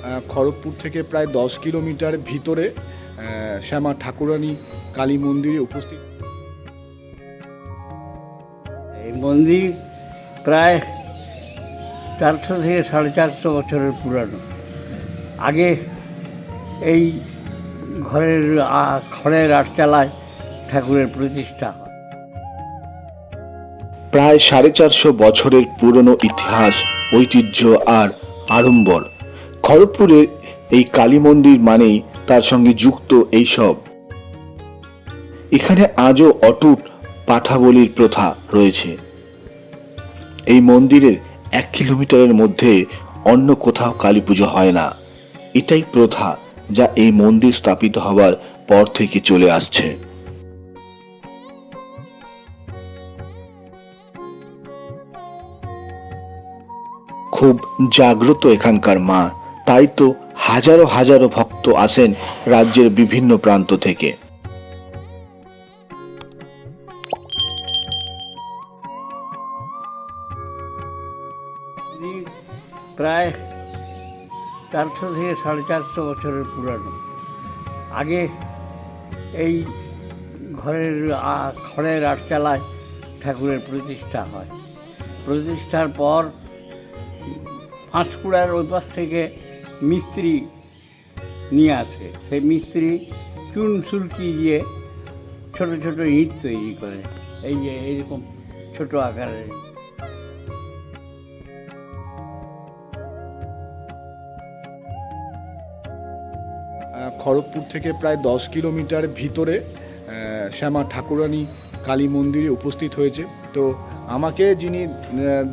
আহ, খড়গপুর থেকে প্রায় দশ কিলোমিটার ভিতরে আহ, শ্যামা ঠাকুরানী কালী মন্দিরে উপস্থিত। এই মন্দির প্রায় চারশো থেকে সাড়ে চারশো বছরের পুরানো। আগে এই ঘরের খড়ের আটচালায় ঠাকুরের প্রতিষ্ঠা প্রায় সাড়ে চারশো বছরের পুরনো ইতিহাস ঐতিহ্য আর আড়ম্বর খড়গপুরের এই কালী মন্দির মানেই তার সঙ্গে যুক্ত এই সব। এখানে আজও অটুট পাঠাবলির প্রথা রয়েছে। এই মন্দিরের এক কিলোমিটারের মধ্যে অন্য কোথাও কালী পুজো হয় না। এটাই প্রথা যা এই মন্দির স্থাপিত হবার পর থেকে চলে আসছে। খুব জাগ্রত এখানকার মা তাই তো হাজারো হাজারো ভক্ত আসেন রাজ্যের বিভিন্ন প্রান্ত থেকে। প্রায় চারশো থেকে সাড়ে চারশো বছরের পুরানো। আগে এই ঘরের খড়ের আটচালায় ঠাকুরের প্রতিষ্ঠা হয়। প্রতিষ্ঠার পর পাঁশকুড়ার ওই পাশ থেকে মিস্ত্রি নিয়ে আসে। সেই মিস্ত্রি চুন সুরকি দিয়ে ছোট ছোট ইট তৈরি করে। এই যে এইরকম ছোট আকারের। খড়গপুর থেকে প্রায় দশ কিলোমিটার ভিতরে শ্যামা ঠাকুরানী কালী মন্দিরে উপস্থিত হয়েছে। তো আমাকে যিনি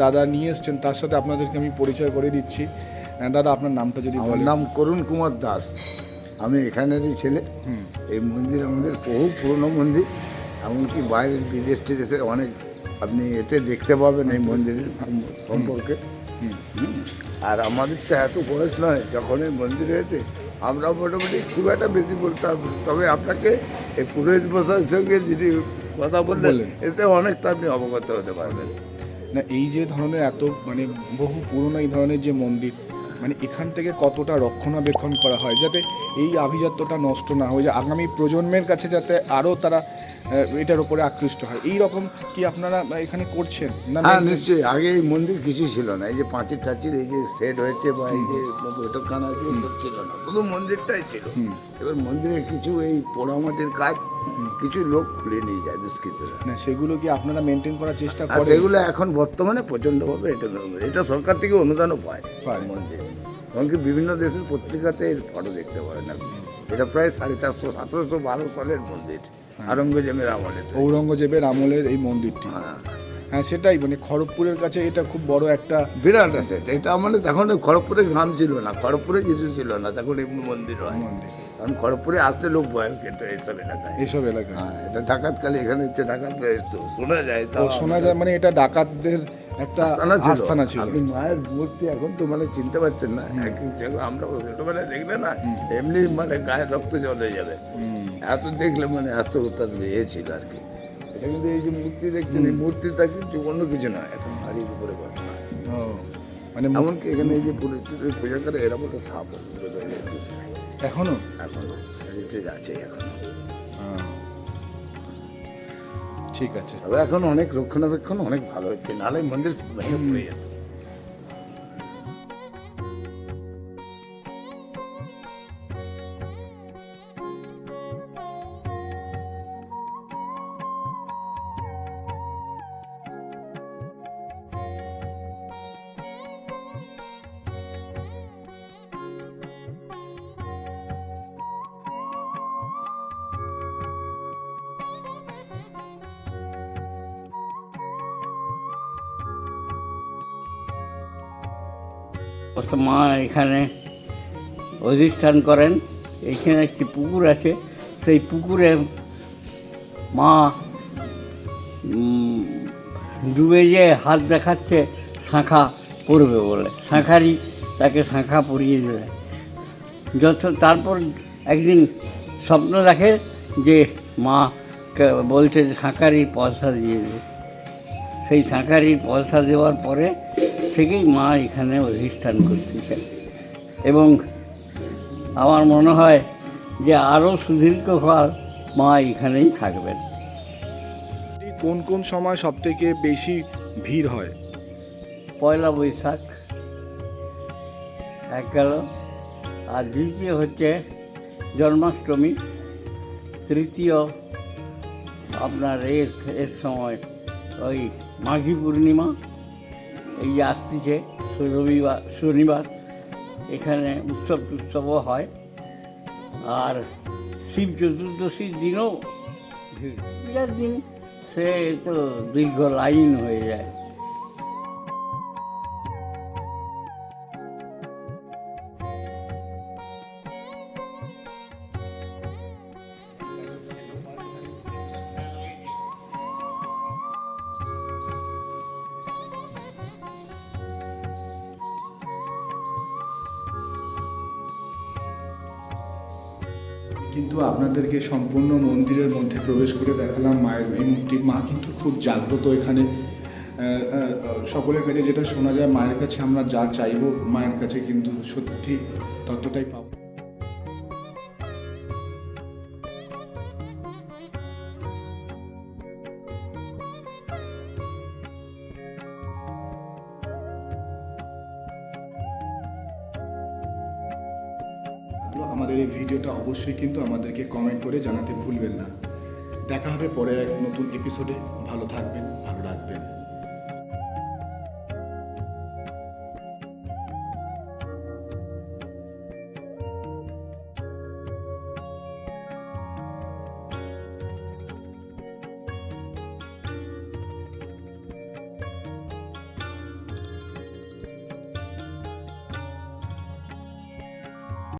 দাদা নিয়ে এসছেন, তার সাথে আপনাদেরকে আমি পরিচয় করে দিচ্ছি। দাদা আপনার নামটা যদি আমার নাম করুণ কুমার দাস। আমি এখানেরই ছেলে। এই মন্দির আমাদের বহু পুরনো মন্দির এমনকি বাইরের বিদেশ টিদেশে অনেক আপনি এতে দেখতে পাবেন এই মন্দিরের সম্পর্কে। আর আমাদের তো এত বয়স নয় যখন এই মন্দির হয়েছে আমরা মোটামুটি খুব একটা বেশি বলতে পারব তবে আপনাকে এই পুরোহিত মশাইয়ের সঙ্গে যিনি কথা বললেন। এতে অনেকটা আপনি অবগত হতে পারবেন। না এই যে ধরনের এত মানে বহু পুরনো এই ধরনের যে মন্দির মানে এখান থেকে কতটা রক্ষণাবেক্ষণ করা হয় যাতে এই আভিজাত্যটা নষ্ট না হয়ে যায়? আগামী প্রজন্মের কাছে যাতে আরও তারা এটার উপরে আকৃষ্ট হয়। এই রকম কি আপনারা এখানে করছেন? না হ্যাঁ নিশ্চয়ই। আগে এই মন্দির কিছুই ছিল না। এই যে পাঁচির টাচির এই যে সেট হয়েছে বা এই যে বৈঠকখানা আছে এসব ছিল না। শুধু মন্দিরটাই ছিল। এবার মন্দিরে কিছু এই পোড়ামাটির কাজ কিছু লোক খুলে নিয়ে যায় দুষ্কৃতীরা। না সেগুলো কি আপনারা মেনটেন করার চেষ্টা করেন? সেগুলো এখন বর্তমানে প্রচণ্ডভাবে এটা এটা সরকার থেকে অনুদানও পায়। মন্দির। এমনকি বিভিন্ন দেশের পত্রিকাতে এর ফটো দেখতে পারেন আপনি। এটা প্রায় সাড়ে চারশো সতেরোশো বারো সালের মন্দির আরঙ্গজেমের আমলে ঔরঙ্গজেবের আমলের এই মন্দিরটি। হ্যাঁ। হ্যাঁ সেটাই মানে খড়গপুরের কাছে এটা খুব বড় একটা বিরাট আছে এটা মানে তখন খড়গপুরে গ্রাম ছিল না খড়গপুরে কিছু ছিল না তখন এমনি মন্দির হয়। কারণ খড়গপুরে আসতে লোক ভয় খেত এইসব এলাকায়। এইসব এলাকা হ্যাঁ এটা ডাকাত ডাকাতকালে এখানে হচ্ছে এসতো শোনা যায় শোনা যায় মানে এটা ডাকাতদের একটা আস্থানা ছিল। আপনি মায়ের মূর্তি এখন তো মানে চিনতে পারছেন না। আমরা ছোটবেলায় দেখলে না এমনি মানে গায়ের রক্ত জল হয়ে যাবে। এত দেখলে মানে এত তার ইয়ে ছিল আর কি। এটা কিন্তু এই যে মূর্তি দেখছেন এই মূর্তিটা কিন্তু অন্য কিছু না এখন হাড়ির উপরে বসানো আছে। মানে এমনকি এখানে এই যে পূজা করে এরা মতো সাপ। এখনও? এখনও আছে এখন। ঠিক আছে। তবে এখন অনেক রক্ষণাবেক্ষণ অনেক ভালো হচ্ছে নাহলে মন্দির ভেঙে পড়ে যেত। মা এখানে অধিষ্ঠান করেন। এখানে একটি পুকুর আছে। সেই পুকুরে মা ডুবে যে হাত দেখাচ্ছে, শাঁখা পড়বে বলে। শাঁখারই তাকে শাঁখা পরিয়ে দেবে। যত তারপর একদিন স্বপ্ন দেখে যে মা বলছে যে শাঁখারই পয়সা দিয়ে দেবে সেই শাঁখারির পয়সা দেওয়ার পরে থেকেই মা এখানে অধিষ্ঠান করতেছে এবং আমার মনে হয় যে আরও সুদীর্ঘকাল মা এখানেই থাকবেন। কোন কোন সময় সব থেকে বেশি ভিড় হয়? পয়লা বৈশাখ এক গেল। আর দ্বিতীয় হচ্ছে জন্মাষ্টমী তৃতীয় আপনার এর এর সময় ওই মাঘী পূর্ণিমা। এই আসতেছে রবিবার শনিবার এখানে উৎসব টুৎসবও হয়। আর শিব চতুর্দশীর দিনও ভিড়। দিন, সে তো দীর্ঘ লাইন হয়ে যায়। কিন্তু আপনাদেরকে সম্পূর্ণ মন্দিরের মধ্যে প্রবেশ করে দেখালাম মায়ের এই মূর্তি। মা কিন্তু খুব জাগ্রত এখানে। সকলের কাছে যেটা শোনা যায়, মায়ের কাছে আমরা যা চাইব, মায়ের কাছে কিন্তু সত্যি ততটাই পাবো। লাগল আমাদের এই ভিডিওটা অবশ্যই কিন্তু আমাদেরকে কমেন্ট করে জানাতে ভুলবেন না। দেখা হবে পরে এক নতুন এপিসোডে ভালো থাকবেন, ভালো রাখবেন।